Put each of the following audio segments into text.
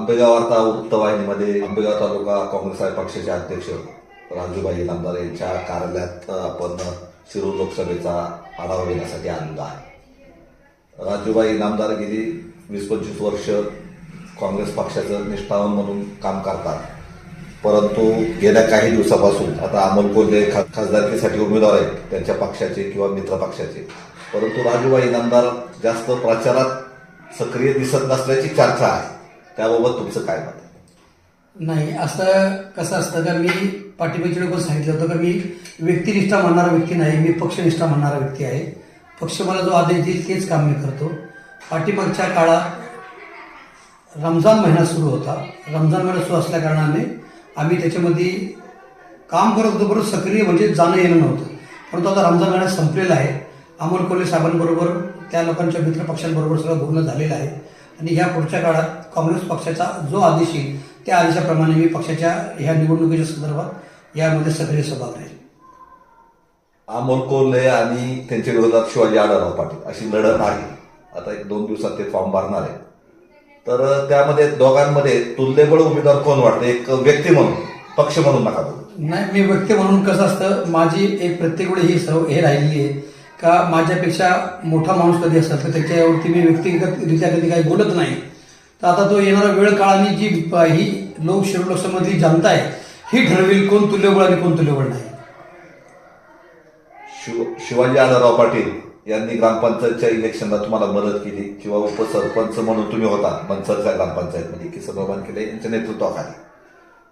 आंबेगाव वार्ता वृत्तवाहिनीमध्ये आंबेगाव तालुका काँग्रेस पक्षाचे अध्यक्ष राजूभाई नामदार यांच्या कार्यालयात आपण शिरूर लोकसभेचा आढावा घेण्यासाठी आलेलो आहे. राजूभाई नामदार गेली वीस पंचवीस वर्ष काँग्रेस पक्षाचं निष्ठावन म्हणून काम करतात. परंतु गेल्या काही दिवसापासून आता अमोल कोल्हे खा खासदारकीसाठी उमेदवार आहेत त्यांच्या पक्षाचे किंवा मित्र पक्षाचे. परंतु राजूभाई नामदार जास्त प्रचारात सक्रिय दिसत नसल्याची चर्चा आहे. त्याबाबत तुमचं काय मत नाही असं कसं असतं का मी पाठिंबाच्या पण सांगितलं होतं का मी व्यक्तिनिष्ठा म्हणणारा व्यक्ती नाही मी पक्षनिष्ठा म्हणणारा व्यक्ती आहे. पक्ष मला जो आदेश देईल तेच काम मी करतो. पाठीमागच्या काळात रमजान महिना सुरू होता. रमजान महिना सुरू असल्या कारणाने आम्ही त्याच्यामध्ये काम करत होतो बरोबर सक्रिय म्हणजे जाणं येणं नव्हतं. परंतु आता रमजान महिना संपलेला आहे. अमोल कोल्हे साहेबांबरोबर त्या लोकांच्या मित्र पक्षांबरोबर सगळं बोलणं झालेलं आहे. आणि ह्या पुढच्या काळात काँग्रेस पक्षाचा जो आदेश येईल त्या आदेशाप्रमाणे मी पक्षाच्या ह्या निवडणुकीच्या संदर्भात यामध्ये सक्रिय सहभाग राहील. अमोल कोल्हे आणि त्यांच्या विरोधात शिवाजी आढळराव पाटील अशी लढत आहे. आता एक दोन दिवसात ते फॉर्म भरणार आहे तर त्यामध्ये दोघांमध्ये तुल्यबळ उमेदवार कोण वाटतं? एक व्यक्ती म्हणून पक्ष म्हणून नका नाही मी व्यक्ती म्हणून कसं असतं माझी एक प्रत्येक वेळी ही सव हे राहिलेली आहे. का माझ्यापेक्षा मोठा माणूस कधी असेल तर त्याच्यावरती मी व्यक्तिगतरित्या कधी काही बोलत नाही. तर आता तो येणारा वेळ काळाने जी ही लोक शिरो जनता आहे ही ठरवेल कोण तुल्यबळ आणि कोण तुल्यबळ नाही. शिव शिवाजी आदाराव पाटील यांनी ग्रामपंचायतच्या इलेक्शनला तुम्हाला मदत केली किंवा उपसरपंच म्हणून तुम्ही होता मनसरच्या ग्रामपंचायतमध्ये किसन केले यांच्या नेतृत्वाखाली.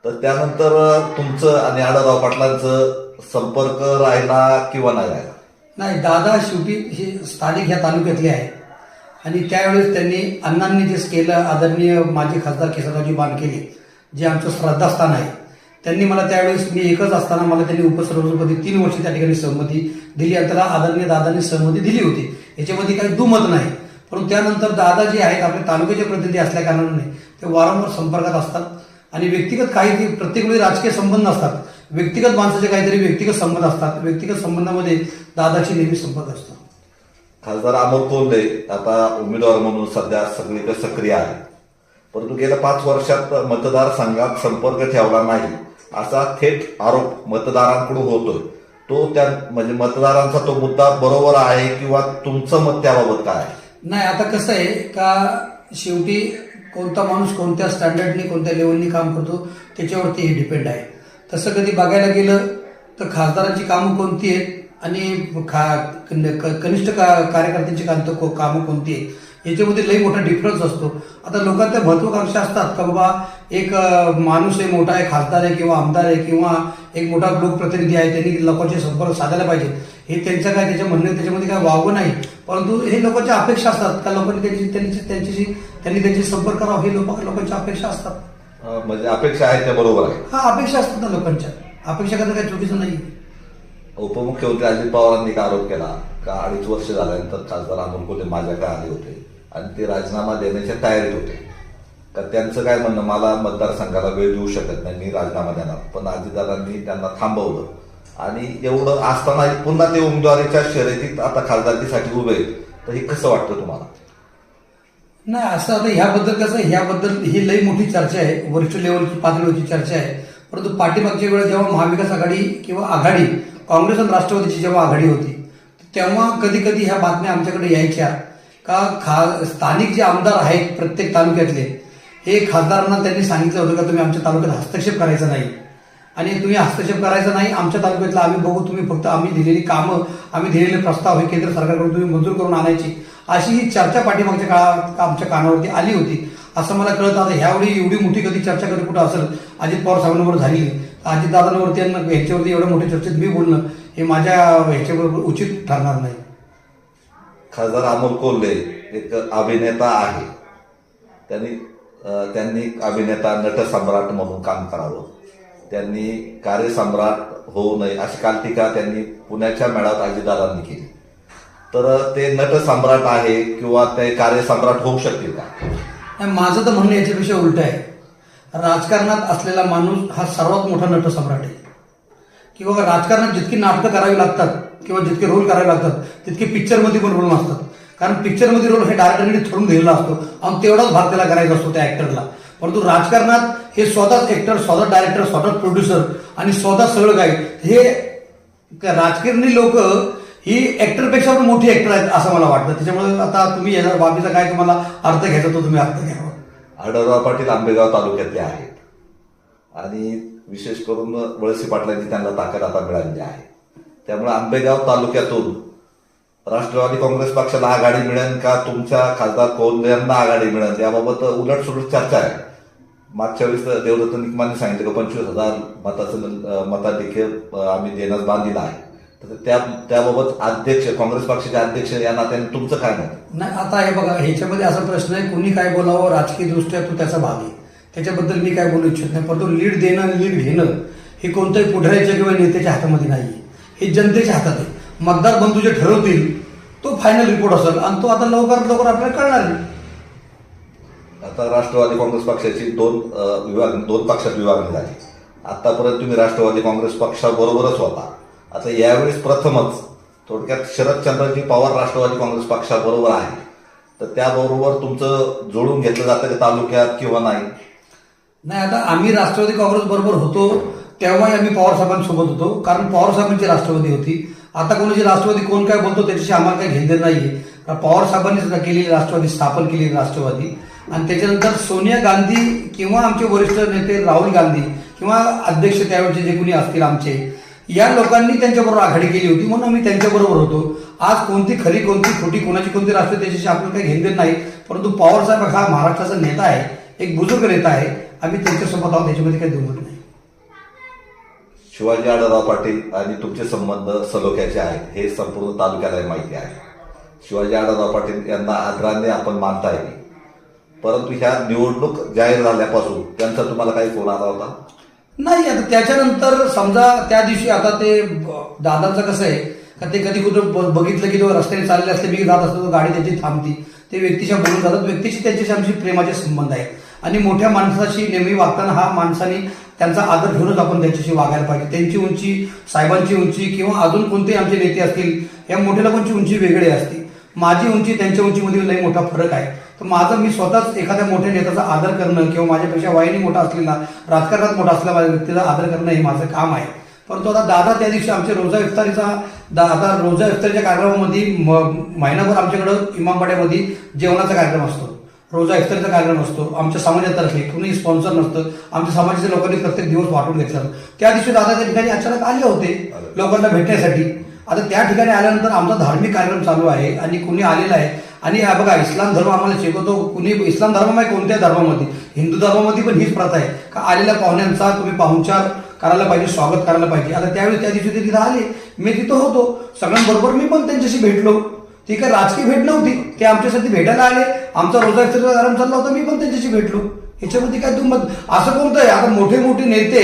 तर त्यानंतर तुमचं आणि आदाराव पाटलांचं संपर्क राहिला किंवा नाही राहिला? नाही दादा शेवटी हे स्थानिक ह्या तालुक्यातले आहे आणि त्यावेळेस त्यांनी अण्णांनी जे केलं आदरणीय माजी खासदार केशवरावजी बानकेले जे आमचं श्रद्धास्थान आहे त्यांनी मला त्यावेळेस मी एकच असताना मला त्यांनी उपसरपंचपदी तीन वर्ष त्या ठिकाणी सहमती दिली आणि त्याला आदरणीय दादांनी सहमती दिली होती. याच्यामध्ये काही दुमत नाही. परंतु त्यानंतर दादा जे आहेत आपले तालुक्याचे प्रतिनिधी असल्या कारणाने ते वारंवार संपर्कात असतात आणि व्यक्तिगत काही ते प्रत्येक वेळी राजकीय संबंध असतात व्यक्तिगत माणसाचे काहीतरी व्यक्तिगत संबंध असतात. व्यक्तिगत संबंधामध्ये दादाशी नेहमी संपर्क असतो. खासदार अमोल कोल्हे आता उमेदवार म्हणून सध्या सगळीकडे सक्रिय आहे परंतु गेल्या पाच वर्षात मतदारसंघात संपर्क ठेवला नाही. असा थेट आरोप मतदारांकडून होतोय. तो त्या म्हणजे मतदारांचा तो मुद्दा बरोबर आहे किंवा तुमचं मत त्याबाबत काय नाही आता कसं आहे का शेवटी कोणता माणूस कोणत्या स्टँडर्डने कोणत्या लेवलनी काम करतो त्याच्यावरती हे डिपेंड आहे. तसं कधी बघायला गेलं तर खासदारांची कामं कोणती आहेत आणि खा क- कनिष्ठ का कार्यकर्त्यांची कांत को- कामं कोणती आहेत? याच्यामध्ये लई मोठा डिफरन्स असतो. आता लोकांच्या महत्वाकांक्षा असतात का बाबा एक माणूस आहे मोठा आहे खासदार आहे किंवा आमदार आहे किंवा एक मोठा लोकप्रतिनिधी आहे त्यांनी लोकांचे संपर्क साधायला पाहिजे. हे त्यांचं काय त्याच्या म्हणणं त्याच्यामध्ये काय वावं नाही. परंतु हे लोकांच्या अपेक्षा असतात का? लोकांनी त्यांची त्यांची त्यांच्याशी त्यांनी त्यांची संपर्क करावा हे लोक लोकांच्या अपेक्षा असतात. म्हणजे अपेक्षा आहेत त्या बरोबर आहे हा अपेक्षा असतात ना लोकांच्या. अपेक्षा करणं काही चुकीचं नाही. उपमुख्यमंत्री अजित पवारांनी एक आरोप केला का अडीच वर्ष झाल्यानंतर खासदार अमोल कोल्हे माझ्याकडे आले होते? आणि ते राजीनामा देण्याच्या तयारीत होते. का त्यांचं काय म्हणणं मला मतदारसंघाला वेळ देऊ शकत नाही मी राजीनामा देणार. पण अजितदादांनी त्यांना थांबवलं. आणि एवढं असताना पुन्हा ते उमेदवारीच्या शर्यतीत आता खासदारकीसाठी उभे आहेत. तर हे कसं वाटतं तुम्हाला? नाही असं आता ह्याबद्दल कसं ह्याबद्दल ही लई मोठी चर्चा आहे वरिष्ठ लेवलची पातळीवरची चर्चा आहे. परंतु पाठीमागच्या वेळेस जेव्हा महाविकास आघाडी किंवा आघाडी काँग्रेस आणि राष्ट्रवादीची जेव्हा आघाडी होती तेव्हा कधी कधी ह्या बातम्या आमच्याकडे यायच्या. का खा स्थानिक जे आमदार आहेत प्रत्येक तालुक्यातले हे खासदारांना त्यांनी सांगितलं होतं का तुम्ही आमच्या तालुक्यात हस्तक्षेप करायचा नाही? आणि तुम्ही हस्तक्षेप करायचा नाही आमच्या तालुक्यातला आम्ही बघू तुम्ही फक्त आम्ही दिलेली कामं आम्ही दिलेले प्रस्ताव हे केंद्र सरकारकडून तुम्ही मंजूर करून आणायची. अशी ही चर्चा पाठीमागच्या काळात आमच्या कानावरती आली होती. असं मला कळत आता ह्यावेळी एवढी मोठी कधी चर्चा कधी कुठं असेल अजित पवार साहेबांवर झाली. अजित दादांवरती आणि ह्याच्यावरती एवढ्या मोठ्या चर्चेत मी बोलणं हे माझ्या ह्याच्याबरोबर उचित ठरणार नाही. खासदार अमोल कोल्हे एक अभिनेता आहे. त्यांनी त्यांनी अभिनेता नटसम्राट म्हणून काम करावं. त्यांनी कार्यसम्राट होऊ नये अशी काल टीका त्यांनी पुण्याच्या मेळाव्यात अजितदादांनी केली. तर ते नटसम्राट आहे किंवा ते कार्यसम्राट होऊ शकतील का? नाही, माझं तर म्हणणं याच्यापेक्षा उलट आहे. राजकारणात असलेला माणूस हा सर्वात मोठा नटसम्राट आहे. किंवा राजकारणात जितकी नाटकं करावी लागतात किंवा जितके रोल करावे लागतात तितके पिक्चरमध्ये पण रोल नसतात. कारण पिक्चरमध्ये रोल हे डायरेक्टरने ठरून दिलेला असतो आणि तेवढाच भाग त्याला करायचा असतो त्या ऍक्टरला परंतु राजकारणात हे स्वतःच ऍक्टर स्वतः डायरेक्टर स्वतः प्रोड्युसर आणि स्वतः सगळं काय हे राजकारणी लोक ही ऍक्टरपेक्षा पण मोठी ऍक्टर आहेत असं मला वाटतं. त्याच्यामुळे आता तुम्ही येणार बाबीचा काय तुम्हाला अर्थ घ्यायचा तो तुम्ही अर्थ घ्यावा आढळराव पाटील आंबेगाव तालुक्यातले आहेत. आणि विशेष करून वळसे पाटलांची त्यांना ताकद आता मिळालेली आहे. त्यामुळे आंबेगाव तालुक्यातून राष्ट्रवादी काँग्रेस पक्षाला आघाडी मिळेल का? तुमच्या खासदार कोण आघाडी मिळेल? याबाबत उलट सुलट चर्चा आहे. मागच्या वेळेस देवदत्त निकमाने सांगितलं की पंचवीस हजार मताचं मताधिक्य आम्ही देण्यास बांधलेला आहे. तर त्या त्याबाबत अध्यक्ष काँग्रेस पक्षाचे अध्यक्ष या नात्याने तुमचं काय मत? नाही आता हे बघा ह्याच्यामध्ये असा प्रश्न आहे कोणी काय बोलावं राजकीय दृष्ट्या तो त्याचा भाग आहे. त्याच्याबद्दल मी काय बोलू इच्छित नाही परंतु लीड देणं आणि लीड घेणं हे कोणत्याही पुढाऱ्याच्या किंवा नेत्याच्या हातामध्ये नाही हे जनतेच्या हातात आहे. मतदार बंधू जे ठरवतील तो फायनल रिपोर्ट असेल आणि तो आता लवकरात लवकर आपल्याला कळणार आहे. आता राष्ट्रवादी काँग्रेस पक्षाची दोन विभाग दोन पक्षात विभागणी झाली. आतापर्यंत तुम्ही राष्ट्रवादी काँग्रेस पक्षाबरोबरच होता. आता यावेळेस प्रथमच थोडक्यात शरदचंद्रजी पवार राष्ट्रवादी काँग्रेस पक्षाबरोबर आहे. तर त्याबरोबर तुमचं जोडून घेतलं जातं का तालुक्यात किंवा नाही? नाही आता आम्ही राष्ट्रवादी काँग्रेस बरोबर होतो तेव्हाही आम्ही पवार साहेबांसोबत होतो कारण पवार साहेबांची राष्ट्रवादी होती. आता कोणाची राष्ट्रवादी कोण काय बोलतो त्याच्याशी आम्हाला काही घेणं नाही आहे पवार साहेबांनी सुद्धा केलेली राष्ट्रवादी स्थापन केलेली राष्ट्रवादी. आणि त्याच्यानंतर सोनिया गांधी किंवा आमचे वरिष्ठ नेते राहुल गांधी किंवा अध्यक्ष त्यावेळेचे जे कोणी असतील आमचे या लोकांनी त्यांच्याबरोबर आघाडी केली होती म्हणून आम्ही त्यांच्याबरोबर होतो. आज कोणती खरी कोणती खोटी कोणाची कोणती राष्ट्र त्याच्याशी आपण काही घेणं नाही. परंतु पवार साहेब हा महाराष्ट्राचा नेता आहे एक बुजुर्ग नेता आहे. आम्ही त्यांच्यासोबत आहोत त्याच्यामध्ये काही दुमत नाही. शिवाजी आढळराव पाटील आणि तुमचे संबंध सलोख्याचे आहेत हे संपूर्ण तालुक्याला माहिती आहे. शिवाजी आढळराव पाटील यांना आदराने आपण मानता येईल परंतु ह्या निवडणूक जाहीर झाल्यापासून त्यांचा तुम्हाला काही फोन आला होता नाही आता त्याच्यानंतर समजा त्या दिवशी आता ते दादांचं कसं आहे का ते कधी कुठं ब- बघितलं की तो रस्त्याने चालले असते मी जात असतो गाडी त्याची थांबती. ते व्यक्तीच्या बोलून जातात. व्यक्तीशी त्यांच्याशी आमची प्रेमाचे संबंध आहेत. आणि मोठ्या माणसाशी नेहमी वागताना हा माणसाने त्यांचा आदर घेऊनच आपण त्यांच्याशी वागायला पाहिजे. त्यांची उंची साहेबांची उंची किंवा अजून कोणतेही आमचे नेते असतील या मोठ्या लोकांची उंची वेगळी असते. माझी उंची त्यांच्या उंचीमध्ये लई मोठा फरक आहे. तर माझं मी स्वतःच एखाद्या मोठ्या नेत्याचा आदर करणं किंवा माझ्यापेक्षा वयाने मोठा असलेला राजकारणात मोठा असलेला माझ्या व्यक्तीचा आदर करणं हे माझं काम आहे. परंतु आता दादा त्या दिवशी आमच्या रोजा इफ्तारीचा दा- आता रोजा इफ्तारीच्या कार्यक्रमामध्ये म- महिनाभर आमच्याकडं इमामपाड्यामध्ये जेवणाचा कार्यक्रम असतो. रोजा इफ्तारीचा कार्यक्रम असतो. आमच्या समाजातर्फे कुणीही स्पॉन्सर नसतं. आमच्या समाजाच्या लोकांनी प्रत्येक दिवस वाटून घेतला. त्या दिवशी दादा त्या ठिकाणी अचानक आले होते लोकांना भेटण्यासाठी. आता त्या ठिकाणी आल्यानंतर आमचा धार्मिक कार्यक्रम चालू आहे आणि कुणी आलेला आहे आणि हा बघा इस्लाम धर्म आम्हाला शिकवतो. कुणी इस्लाम धर्म आहे कोणत्या धर्मामध्ये. हिंदू धर्मामध्ये पण हीच प्रथा आहे. का आलेल्या पाहुण्यांचा तुम्ही पाहुणचार करायला पाहिजे स्वागत करायला पाहिजे. आता त्यावेळी त्या दिवशी ते तिथं आले. मी तिथं होतो. सगळ्यांबरोबर मी पण त्यांच्याशी भेटलो. ती काय राजकीय भेट नव्हती. ते आमच्यासाठी भेटायला आले. आमचा रोजा आराम चालला होता मी पण त्यांच्याशी भेटलो. ह्याच्यामध्ये काय तुम्ही असं कोणतं आहे? आता मोठे मोठे नेते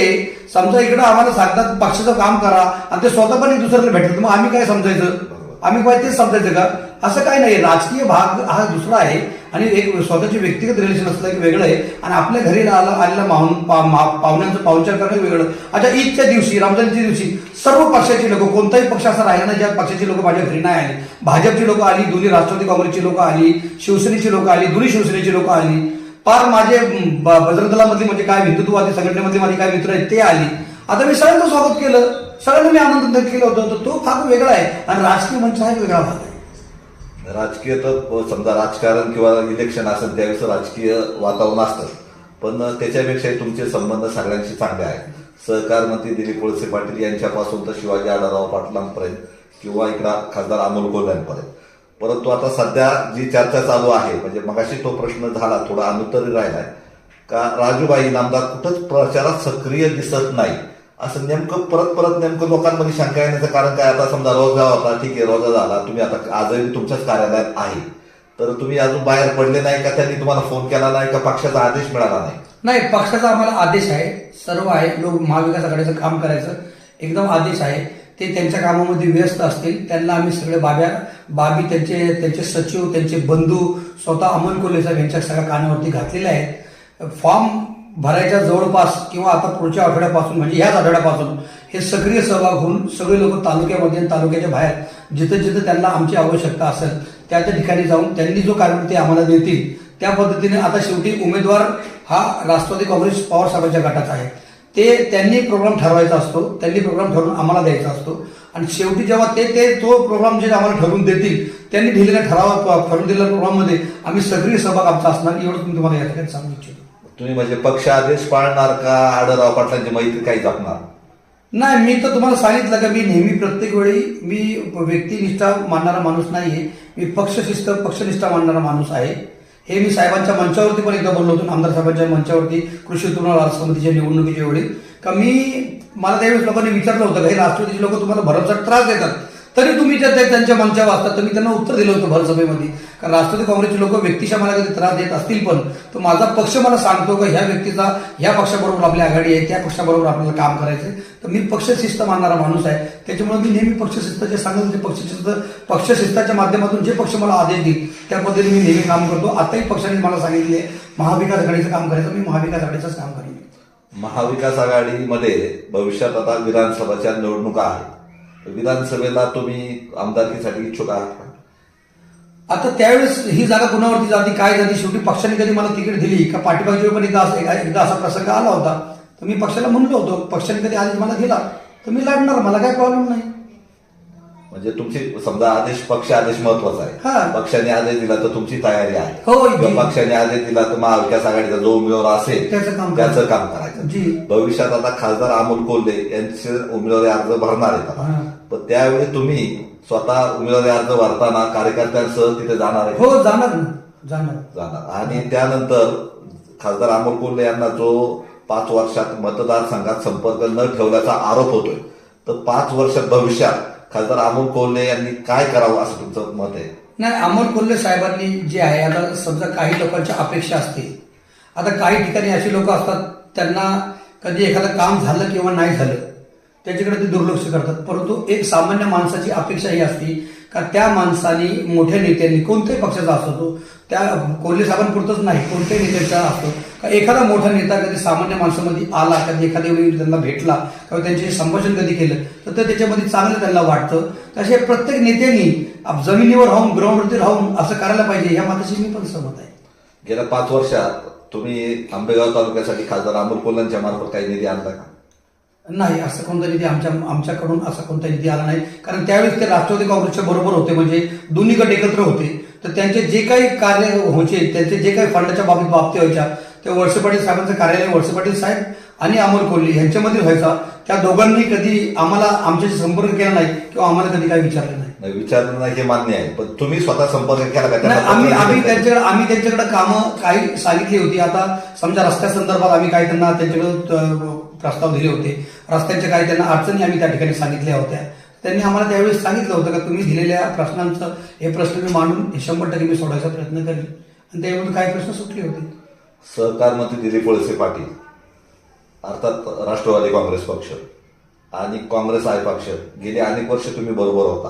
समजा इकडं आम्हाला सांगतात पक्षाचं काम करा आणि ते स्वतः पण एक दुसऱ्याला भेटतात. मग आम्ही काय समजायचं? आम्ही काय तेच समजायचं का असं काय नाही राजकीय भाग हा दुसरा आहे. आणि एक स्वतःचे व्यक्तिगत रिलेशन असलं की वेगळं आहे. आणि आपल्या घरी आला आलेला माहून पाहुण्यांचं पाहुणचार करणं वेगळं. अच्छा ईदच्या दिवशी रमजानच्या दिवशी सर्व पक्षाची लोक कोणताही पक्ष असा राहिला नाही ज्या पक्षाची लोक माझ्या घरी नाही आली. भाजपची लोक आली दोन्ही राष्ट्रवादी काँग्रेसची लोक आली शिवसेनेची लोक आली दोन्ही शिवसेनेची लोक आली. पार माझे म, म्हणजे काय हिंदुत्ववादी संघटनेमधले माझे काय मित्र आहेत ते आली. आता मी सगळ्यांचं स्वागत केलं. सगळ्यांना मी आमंत्रण केलं होतं तर तो भाग वेगळा आहे. आणि राजकीय मंच हा वेगळा भाग आहे. राजकीय तर समजा राजकारण किंवा इलेक्शन असेल त्यावेळेस राजकीय वातावरण असतं. पण त्याच्यापेक्षाही तुमचे संबंध सगळ्यांशी चांगले आहेत. सहकार मंत्री दिलीप वळसे पाटील यांच्यापासून तर शिवाजी आढळराव पाटलांपर्यंत किंवा इकडा खासदार अमोल गोल्यांपर्यंत परंतु आता सध्या जी चर्चा चालू आहे म्हणजे मगाशी तो प्रश्न झाला थोडा अनुत्तरी राहिलाय. का राजूबाई नामदार कुठंच प्रचारात सक्रिय दिसत नाही. असं नेमकं परत परत नेमकं लोकांमध्ये शंका येण्याचं कारण काय? आता समजा रोजा होता ठीक आहे रोजा झाला. तुम्ही आता आजही तुमच्याच कार्यालयात आहे. तर तुम्ही अजून बाहेर पडले नाही का? त्यांनी तुम्हाला फोन केला नाही का? पक्षाचा आदेश मिळाला नाही? नाही पक्षाचा आम्हाला आदेश आहे. सर्व आहे. लोक महाविकास आघाडीचं काम करायचं. एकदम आदेश आहे. ते त्यांच्या कामामध्ये व्यस्त असतील. त्यांना आम्ही सगळे बाब्या बाबी त्यांचे त्यांचे सचिव त्यांचे बंधू स्वतः अमोल कोल्हे साहेब यांच्या सगळ्या कानावरती घातलेले आहेत. फॉर्म भरायच्या जवळपास किंवा आता पुढच्या आठवड्यापासून म्हणजे ह्याच आठवड्यापासून हे सक्रिय सहभाग होऊन सगळे लोक तालुक्यामध्ये आणि तालुक्याच्या बाहेर जिथं जिथं त्यांना आमची आवश्यकता असेल त्या त्या ठिकाणी जाऊन त्यांनी जो कार्यकर्ते आम्हाला देतील त्या पद्धतीने आता शेवटी उमेदवार हा राष्ट्रवादी काँग्रेस पॉवर साहेबांच्या गटाचा आहे. ते त्यांनी प्रोग्राम ठरवायचा असतो त्यांनी प्रोग्राम ठरवून आम्हाला द्यायचा असतो. आणि शेवटी जेव्हा ते ते तो प्रोग्राम जे आम्हाला ठरवून देतील त्यांनी दिलेल्या ठरावा ठरवून दिलेल्या प्रोग्राममध्ये आम्ही सगळी सहभाग आमचा असणार एवढं तुम्ही तुम्हाला या ठिकाणी सांगू इच्छितो. तुम्ही म्हणजे पक्ष आदेश पाळणार का? आडरराव पाटलांची मैत्री काही जपणार? नाही मी तर तुम्हाला सांगितलं का मी नेहमी प्रत्येक वेळी मी व्यक्तिनिष्ठा मानणारा माणूस नाहीये. मी पक्षशिस्त पक्षनिष्ठा मानणारा माणूस आहे. हे मी साहेबांच्या मंचावरती पण एकदा बोललो होतो आमदार साहेबांच्या मंचावरती कृषी उत्पन्न बाजार समितीच्या निवडणुकीच्या वेळी. का मी मला त्यावेळेस लोकांनी विचारलं होतं का हे राष्ट्रवादीचे लोक तुम्हाला भरमसाठ त्रास देतात. तरी तुम्ही जर त्या- त्यांच्या मंचावर असतात तर मी त्यांना उत्तर दिलं होतं भरसभेमध्ये कारण राष्ट्रवादी काँग्रेसचे लोक व्यक्तीच्या मला कधी त्रास देत असतील पण तो माझा पक्ष मला सांगतो का ह्या व्यक्तीचा ह्या पक्षाबरोबर आपली आघाडी आहे त्या पक्षाबरोबर आपल्याला काम करायचं तर मी पक्षशिस्त मानणारा माणूस आहे. त्याच्यामुळे मी नेहमी पक्षशिस्त जे सांगत ते पक्षशिस्त पक्षशिस्ताच्या माध्यमातून जे पक्ष मला आदेश देईल त्या पद्धतीने मी नेहमी काम करतो. आताही पक्षाने मला सांगितले महाविकास आघाडीचं काम करायचं मी महाविकास आघाडीचंच काम करेन. महाविकास आघाडीमध्ये भविष्यात आता विधानसभाच्या निवडणुका आहेत. विधानसभेला तुम्ही आमदारकीसाठी इच्छुक आहात का? आता त्यावेळेस ही जागा कुणावरती जाती काय जाती शेवटी पक्षाने कधी मला तिकीट दिली का पाठीमागच्या पण एकदा असं- एकदा असा प्रसंग आला होता तर मी पक्षाला म्हणलो होतो पक्षाने कधी आधी मला दिला तर मी लढणार मला काय प्रॉब्लेम नाही म्हणजे तुमची समजा आदेश पक्ष आदेश महत्त्वाचा हा. आहे पक्षाने आदेश दिला तर तुमची तयारी आहे हो, किंवा जी. पक्षाने आदेश दिला तर महाविकास आघाडीचा जो उमेदवार असेल त्याचं काम त्याचं करायचं. काम करायचं जी. भविष्यात आता खासदार अमोल कोल्हे यांचे उमेदवारी अर्ज भरणार आहेत आता. हा. पण त्यावेळी तुम्ही स्वतः उमेदवारी अर्ज भरताना कार्यकर्त्यांसह तिथे जाणार आहे हो जाणार ना जाणार जाणार आणि त्यानंतर खासदार अमोल कोल्हे यांना जो पाच वर्षात मतदारसंघात संपर्क न ठेवल्याचा आरोप होतोय तर पाच वर्षात भविष्यात खासदार अमोल कोल्हे यांनी काय करावं असं तुमचं मत आहे? नाही अमोल कोल्हे साहेबांनी जे आहे आता समजा काही लोकांच्या अपेक्षा असते आता काही ठिकाणी अशी लोक असतात त्यांना कधी एखादं काम झालं किंवा नाही झालं त्याच्याकडे ते दुर्लक्ष करतात. परंतु एक सामान्य माणसाची अपेक्षा ही असते कारण त्या माणसाने मोठ्या नेत्यांनी कोणत्याही पक्षाचा असतो तो त्या कोल्हे साहेबांपुरतच नाही कोणत्याही नेत्याचा असतो का एखादा मोठा नेता कधी सामान्य माणसामध्ये आला कधी एखाद्या वेळी त्यांना भेटला किंवा त्यांच्याशी संभाषण कधी केलं तर ते त्याच्यामध्ये चांगलं त्यांना वाटतं. तसे प्रत्येक नेत्यांनी जमिनीवर राहून ग्राउंडवरती राहून असं करायला पाहिजे या मताशी मी पण सहमत आहे. गेल्या पाच वर्षात तुम्ही आंबेगाव तालुक्यासाठी खासदार अमोल कोल्हांच्या मार्फत काही निधी आणला का? नाही असं कोणता निधी आमच्या आमच्याकडून असा कोणता निधी आला नाही. कारण त्यावेळेस ते राष्ट्रवादी काँग्रेसच्या बरोबर होते म्हणजे दोन्ही गट एकत्र होते. तर त्यांचे जे काही कार्य व्हायचे त्यांचे जे काही फंडाच्या बाबतीत बाबती व्हायच्या ते वळसे पाटील साहेबांचं कार्यालय वळसे पाटील साहेब आणि अमोल कोल्हे यांच्यामध्ये व्हायचा. त्या दोघांनी कधी आम्हाला आमच्याशी संपर्क केला नाही किंवा आम्हाला कधी काही विचारलं नाही. विचारणं नाही हे मान्य आहे. पण तुम्ही स्वतः संपर्क केला का? आम्ही आम्ही? त्यांच्याकडे आम्ही त्यांच्याकडे कामं काही सांगितली होती. आता समजा रस्त्या संदर्भात आम्ही काही त्यांना त्यांच्याकडे प्रस्ताव दिले होते. रस्त्यांच्या काही त्यांना अडचणी आम्ही त्या ठिकाणी सांगितल्या होत्या. त्यांनी आम्हाला त्यावेळेस सांगितलं होतं का तुम्ही दिलेल्या प्रश्नांचं हे प्रश्न मी मांडून शंभर टक्के मी सोडायचा प्रयत्न करेन. आणि त्यामधून काही प्रश्न सुटले होते. सहकार मंत्री दिलीप वळसे पाटील अर्थात राष्ट्रवादी काँग्रेस पक्ष आणि काँग्रेस आहे पक्ष गेले अनेक वर्ष तुम्ही बरोबर होता.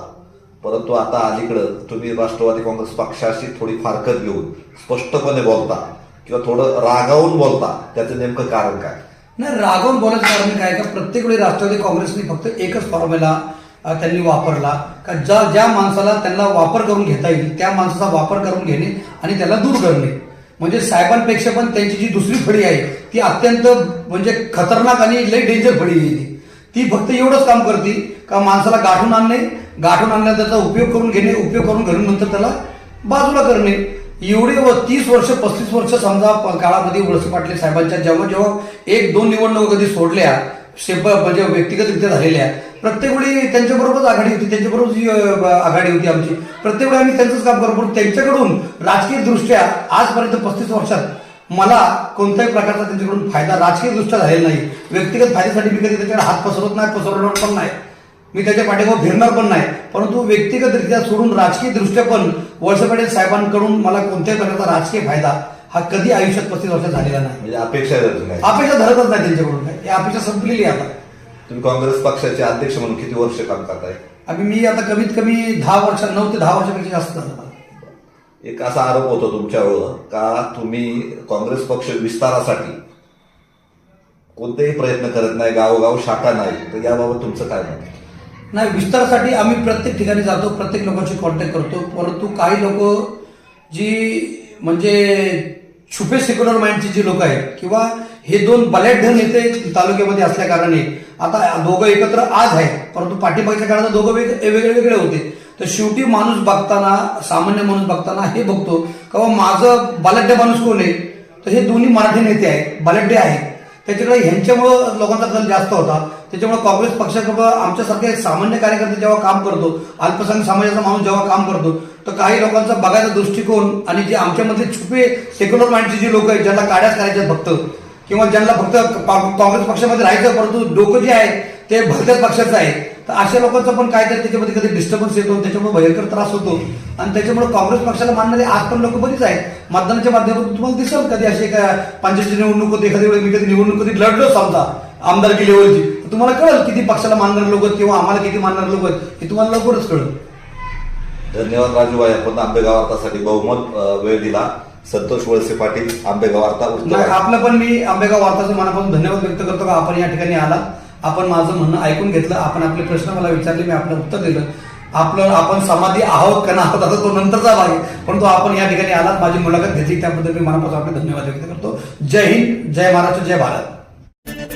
परंतु आता अलीकडं तुम्ही राष्ट्रवादी काँग्रेस पक्षाशी थोडी फारकत घेऊन स्पष्टपणे बोलता किंवा थोडं रागावून बोलता त्याचं नेमकं कारण काय? नाही रागवून बोलायचं कारण काय का प्रत्येक वेळी राष्ट्रवादी काँग्रेसने फक्त एकच फॉर्म्युला त्यांनी वापरला. का ज्या ज्या माणसाला त्यांना वापर करून घेता येईल त्या माणसाचा वापर करून घेणे आणि त्याला दूर करणे. म्हणजे साहेबांपेक्षा पण त्यांची जी दुसरी फळी आहे ती अत्यंत म्हणजे खतरनाक आणि लई डेंजर फळी आहे ती. ती फक्त एवढंच काम करते का माणसाला गाठून आणणे गाठून आणण्याचा त्याचा उपयोग करून घेणे उपयोग करून घेऊन नंतर त्याला बाजूला करणे. एवढे व तीस वर्ष पस्तीस वर्ष समजा काळामध्ये वळसे पाटील साहेबांच्या जेव्हा जेव्हा एक दोन निवडणूक कधी सोडल्या शेप म्हणजे व्यक्तिगतरित्या झालेल्या प्रत्येक वेळी त्यांच्याबरोबरच आघाडी होती त्यांच्याबरोबर आघाडी होती आमची. प्रत्येक वेळी आम्ही त्यांचंच काम करतो त्यांच्याकडून राजकीय दृष्ट्या आजपर्यंत पस्तीस वर्षात मला कोणत्याही प्रकारचा त्यांच्याकडून फायदा राजकीय दृष्ट्या झालेला नाही. व्यक्तिगत फायद्यासाठी मी कधी त्याच्याकडे हात पसरवत नाही पसरवणार पण नाही. मी त्याच्या पाठीमागे फिरणार पण नाही. परंतु व्यक्तिगतरित्या सोडून राजकीय दृष्ट्या पण वळसे पाटील साहेबांकडून मला कोणत्याही प्रकारचा राजकीय फायदा हा कधी आयुष्यात पस्तीस वर्षात झालेला नाही. म्हणजे अपेक्षा नाही. अपेक्षा धरतच नाही त्यांच्याकडून. काय ही अपेक्षा संपलेली आहे आता. तुम्ही काँग्रेस पक्षाचे अध्यक्ष म्हणून किती वर्ष काम करताय? आम्ही मी आता कमीत कमी दहा वर्ष नऊ ते दहा वर्षापेक्षा जास्त झालं मला. एक असा आरोप होतो तुमच्यावर का तुम्ही काँग्रेस पक्ष विस्तारासाठी कोणतेही प्रयत्न करत नाही गावोगाव शाखा नाही. तर याबाबत तुमचं काय आहे? नाही विस्तारासाठी आम्ही प्रत्येक ठिकाणी जातो प्रत्येक लोकांशी कॉन्टॅक्ट करतो. परंतु काही लोक जी म्हणजे छुपे सेक्युलर माइंडचे जे लोक आहेत किंवा हे दोन बलाढ्य नेते तालुक्यामध्ये असल्याकारणाने आता दोघं एकत्र आज आहेत परंतु पाठीमागच्या काळात दोघं वेग वेगळे वेगळे होते. तर शेवटी माणूस बघताना सामान्य माणूस बघताना हे बघतो का माझं बलाढ्य माणूस कोण आहे? तर हे दोन्ही मराठी नेते आहेत बलाढ्य आहेत. त्याच्याकडे ह्यांच्यामुळं लोकांचा कल जास्त होता. त्याच्यामुळे काँग्रेस पक्षाकडं आमच्यासारखे सामान्य कार्यकर्ते जेव्हा काम करतो अल्पसंख्य समाजाचा माणूस जेव्हा काम करतो तर काही लोकांचा बघायचा दृष्टिकोन आणि जे आमच्यामधले छुपे सेक्युलर माइंडचे जे लोक आहेत ज्यांना काड्याच करायच्या फक्त किंवा ज्यांना फक्त काँग्रेस पक्षामध्ये राहायचं परंतु लोक जे आहेत ते भलत्याच पक्षाचं आहे. तर अशा लोकांचा पण काहीतरी त्याच्यामध्ये कधी डिस्टर्बन्स येतो त्याच्यामुळे भयंकर त्रास होतो. आणि त्याच्यामुळे काँग्रेस पक्षाला मानणारे आज पण लोक बरीच आहेत. मतदानाच्या माध्यमातून तुम्हाला दिसेल कधी अशी का पंचायतची निवडणूक होते एखादी वेळी मी कधी निवडणूक कधी लढलो समजा आमदारकी लेवलची. तर तुम्हाला कळेल किती पक्षाला मानणारे लोक आहेत किंवा आम्हाला किती मानणारे लोक आहेत हे तुम्हाला लवकरच कळेल. धन्यवाद राजूभाई आपण आंबेगाव वार्तासाठी बहुमत वेळ दिला. संतोष वळसे पाटील आंबेगाव वार्ता आपलं पण मी आंबेगाव वार्ताचं मनापासून धन्यवाद व्यक्त करतो का? आपण या ठिकाणी आला. आपण माझं म्हणणं ऐकून घेतलं आपण आपले प्रश्न मला विचारले मी आपलं उत्तर दिलं. आपलं आपण समाधी आहोत का ना आहोत आता तो नंतरचा भाग आहे. पण तो आपण या ठिकाणी आलात माझी मुलाखत घेतली त्याबद्दल मी मनापासून आपले धन्यवाद व्यक्त करतो. जय हिंद जय महाराष्ट्र जय भारत.